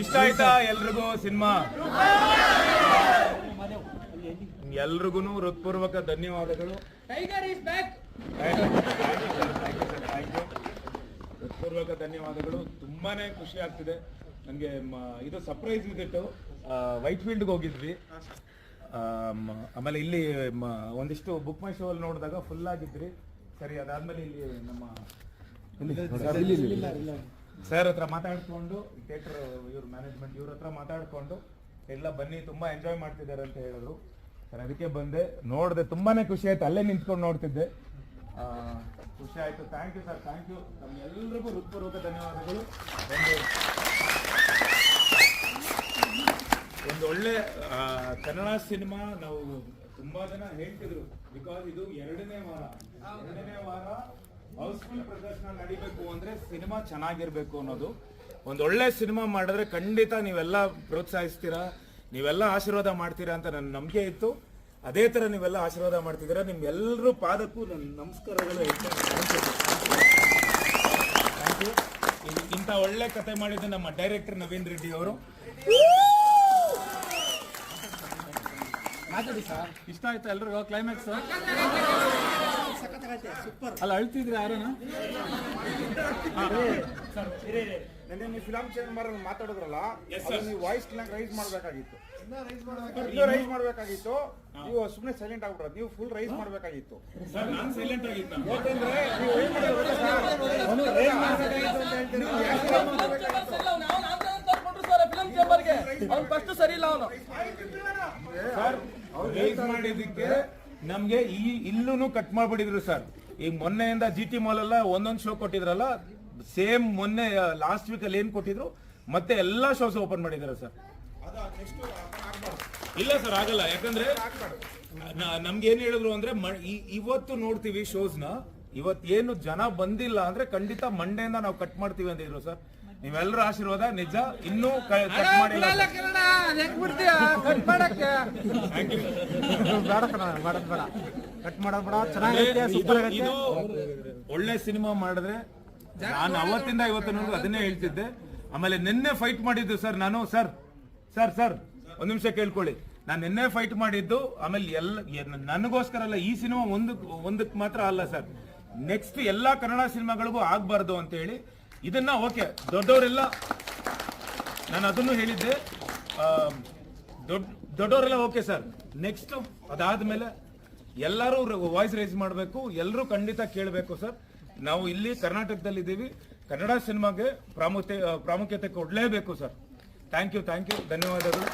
ಇಷ್ಟ ಆಯ್ತಾ ಎಲ್ರಿಗೂ ಸಿನಿಮಾ? ಎಲ್ರಿಗೂ ಹೃತ್ಪೂರ್ವಕ ಧನ್ಯವಾದಗಳು. ಹೃತ್ಪೂರ್ವಕ ಧನ್ಯವಾದಗಳು. ತುಂಬಾನೇ ಖುಷಿ ಆಗ್ತಿದೆ. ನನಗೆ ಇದು ಸರ್ಪ್ರೈಸ್ ವಿಸಿಟ್ ವೈಟ್ ಫೀಲ್ಡ್ ಹೋಗಿದ್ವಿ. ಆಮೇಲೆ ಇಲ್ಲಿ ಮ- ಒಂದಿಷ್ಟು ಬುಕ್ ಮೈ ಶೋ ಅಲ್ಲಿ ನೋಡಿದಾಗ ಫುಲ್ ಆಗಿದ್ರಿ. ಸರಿ ಅದಾದ್ಮೇಲೆ ಇಲ್ಲಿ ನಮ್ಮ ಸರ್ ಹತ್ರ ಮಾತಾಡ್ಕೊಂಡು ಥಿಯೇಟರ್ ಇವ್ರ ಮ್ಯಾನೇಜ್ಮೆಂಟ್ ಇವ್ರ ಹತ್ರ ಮಾತಾಡ್ಕೊಂಡು ಎಲ್ಲ ಬನ್ನಿ ತುಂಬಾ ಎಂಜಾಯ್ ಮಾಡ್ತಿದ್ದಾರೆ ಅಂತ ಹೇಳಿದ್ರು. ಸರ್ ಅದಕ್ಕೆ ಬಂದೆ. ನೋಡಿದೆ ತುಂಬಾನೇ ಖುಷಿ ಆಯ್ತು. ಅಲ್ಲೇ ನಿಂತ್ಕೊಂಡು ನೋಡ್ತಿದ್ದೆ. ಆ, ಖುಷಿ ಆಯ್ತು. Thank you sir thank you ನಮ್ಗೆಲ್ರಿಗೂ ಹೃತ್ಪೂರ್ವಕ ಧನ್ಯವಾದಗಳು. ಒಂದು ಒಂದು ಒಳ್ಳೆ ಕನ್ನಡ ಸಿನಿಮಾ ನಾವು ತುಂಬಾ ಜನ ಹೇಳ್ತಿದ್ರು. ಬಿಕಾಸ್ ಇದು ಎರಡನೇ ವಾರ. ಎರಡನೇ ವಾರ ಹೌಸ್ಫುಲ್ ಪ್ರದರ್ಶನ ನಡಿಬೇಕು ಅಂದ್ರೆ ಸಿನಿಮಾ ಚೆನ್ನಾಗಿರ್ಬೇಕು ಅನ್ನೋದು. ಒಂದು ಒಳ್ಳೆ ಸಿನಿಮಾ ಮಾಡಿದ್ರೆ ಖಂಡಿತ ನೀವೆಲ್ಲ ಪ್ರೋತ್ಸಾಹಿಸ್ತೀರಾ? ನೀವೆಲ್ಲ ಆಶೀರ್ವಾದ ಮಾಡ್ತೀರಾ ಅಂತ ನನ್ನ ನಂಬಿಕೆ ಇತ್ತು. ಅದೇ ತರ ನೀವೆಲ್ಲ ಆಶೀರ್ವಾದ ಮಾಡ್ತಿದ್ದೀರಾ? ನಿಮ್ಗೆಲ್ಲರೂ ಪಾದಕ್ಕೂ ನನ್ನ ನಮಸ್ಕಾರಗಳು ಇಂಥ ಒಳ್ಳೆ ಕತೆ ಮಾಡಿದ್ದು ನಮ್ಮ ಡೈರೆಕ್ಟರ್ ನವೀನ್ ರೆಡ್ಡಿ ಅವರು. ಮಾತಾಡಿ ಸರ್ ಇಷ್ಟ ಆಯ್ತಾ ಎಲ್ರಿಗೂ? ಕ್ಲೈಮ್ಯಾಕ್ಸ್ ಅಲ್ಲ ಅಳ್ತಿದ್ರಿ ಯಾರನ ನೆನ್ನೆ ನೀವು ಫಿಲಂ ಚೇಂಬರ್ ಮಾತಾಡಿದ್ರಲ್ಲ ಅದು. ನೀವು ವಾಯ್ಸ್ ರೈಸ್ ಮಾಡಬೇಕಾಗಿತ್ತು. ಇನ್ನೂ ರೈಸ್ ಮಾಡಬೇಕಾಗಿತ್ತು. ನೀವು ಸುಮ್ಮನೆ ಸೈಲೆಂಟ್ ಆಗ್ಬಿಟ್ರೆ ನೀವು ಫುಲ್ ರೈಸ್ ಮಾಡಬೇಕಾಗಿತ್ತು. ಸರ್ ನಾನು ಸೈಲೆಂಟ್ ಆಗಿದ್ದ ಯಾಕಂದ್ರೆ ನೀವು ಏನ್ ಮಾಡಿದ್ರೆ ಸರ್, ಮಾಡ್ಬೇಕಾಗಿತ್ತು ಅಂತ ಹೇಳ್ತೀರಿ. ಫಸ್ಟ್ ಸರಿ ಇಲ್ಲ ಅವನು. ಸರ್ ರೈಸ್ ಮಾಡಿದ್ದಕ್ಕೆ ನಮ್ಗೆ ಈ ಇಲ್ಲೂ ಕಟ್ ಮಾಡ್ಬಿಟ್ಟಿದ್ರು ಸರ್. ಈಗ ಮೊನ್ನೆಯಿಂದ ಜಿ ಟಿ ಮಾಲ್ ಎಲ್ಲ ಒಂದೊಂದು ಶೋ ಕೊಟ್ಟಿದ್ರಲ್ಲ ಸೇಮ್ ಮೊನ್ನೆ ಲಾಸ್ಟ್ ವೀಕ್ ಅಲ್ಲಿ ಏನ್ ಕೊಟ್ಟಿದ್ರು ಮತ್ತೆ ಎಲ್ಲಾ ಶೋಸ್ ಓಪನ್ ಮಾಡಿದಾರೆ ಸರ್. ಇಲ್ಲ ಸರ್ ಆಗಲ್ಲ. ಯಾಕಂದ್ರೆ ನಮ್ಗೆ ಏನ್ ಹೇಳಿದ್ರು ಅಂದ್ರೆ ಇವತ್ತು ನೋಡ್ತೀವಿ ಶೋಸ್ ನ ಇವತ್ ಏನು ಜನ ಬಂದಿಲ್ಲ ಅಂದ್ರೆ ಖಂಡಿತ ಮಂಡೆಯಿಂದ ನಾವು ಕಟ್ ಮಾಡ್ತೀವಿ ಅಂದಿದ್ರು ಸರ್. ನೀವೆಲ್ಲರೂ ಆಶೀರ್ವಾದ ನಿಜ ಇನ್ನೂ ಕಟ್ ಮಾಡಿಲ್ಲ. ಇದು ಒಳ್ಳೆ ಸಿನಿಮಾ ಮಾಡಿದ್ರೆ ನಾನು ಅವತ್ತಿಂದ ಇವತ್ತಿನವರೆಗೂ ಅದನ್ನೇ ಹೇಳ್ತಿದ್ದೆ. ಆಮೇಲೆ ನಿನ್ನೆ ಫೈಟ್ ಮಾಡಿದ್ದು ಸರ್ ನಾನು ಸರ್ ಸರ್ ಸರ್ ಒಂದ್ ನಿಮಿಷ ಕೇಳ್ಕೊಳ್ಳಿ. ನಾನು ನಿನ್ನೆ ಫೈಟ್ ಮಾಡಿದ್ದು ಆಮೇಲೆ ಎಲ್ಲ ನನಗೋಸ್ಕರ ಅಲ್ಲ ಈ ಸಿನಿಮಾ ಒಂದು ಒಂದಕ್ಕೆ ಮಾತ್ರ ಅಲ್ಲ ಸರ್. ನೆಕ್ಸ್ಟ್ ಎಲ್ಲಾ ಕನ್ನಡ ಸಿನಿಮಾಗಳಿಗೂ ಆಗ್ಬಾರ್ದು ಅಂತ ಹೇಳಿ ಇದನ್ನ ಓಕೆ ದೊಡ್ಡವರೆಲ್ಲ ನಾನು ಅದನ್ನು ಹೇಳಿದ್ದೆ. ದೊಡ್ಡ, ದೊಡ್ಡವರೆಲ್ಲ ಓಕೆ ಸರ್ ನೆಕ್ಸ್ಟ್ ಅದಾದ್ಮೇಲೆ ಎಲ್ಲರೂ ವಾಯ್ಸ್ ರೈಸ್ ಮಾಡಬೇಕು ಎಲ್ಲರೂ ಖಂಡಿತ ಕೇಳಬೇಕು ಸರ್ ನಾವು ಇಲ್ಲಿ ಕರ್ನಾಟಕದಲ್ಲಿ ಇದ್ದೀವಿ ಕನ್ನಡ ಸಿನಿಮಾಗೆ ಪ್ರಾಮುಖ್ಯತೆ ಪ್ರಾಮುಖ್ಯತೆ ಕೊಡಲೇಬೇಕು sir thank you thank you ಧನ್ಯವಾದಗಳು.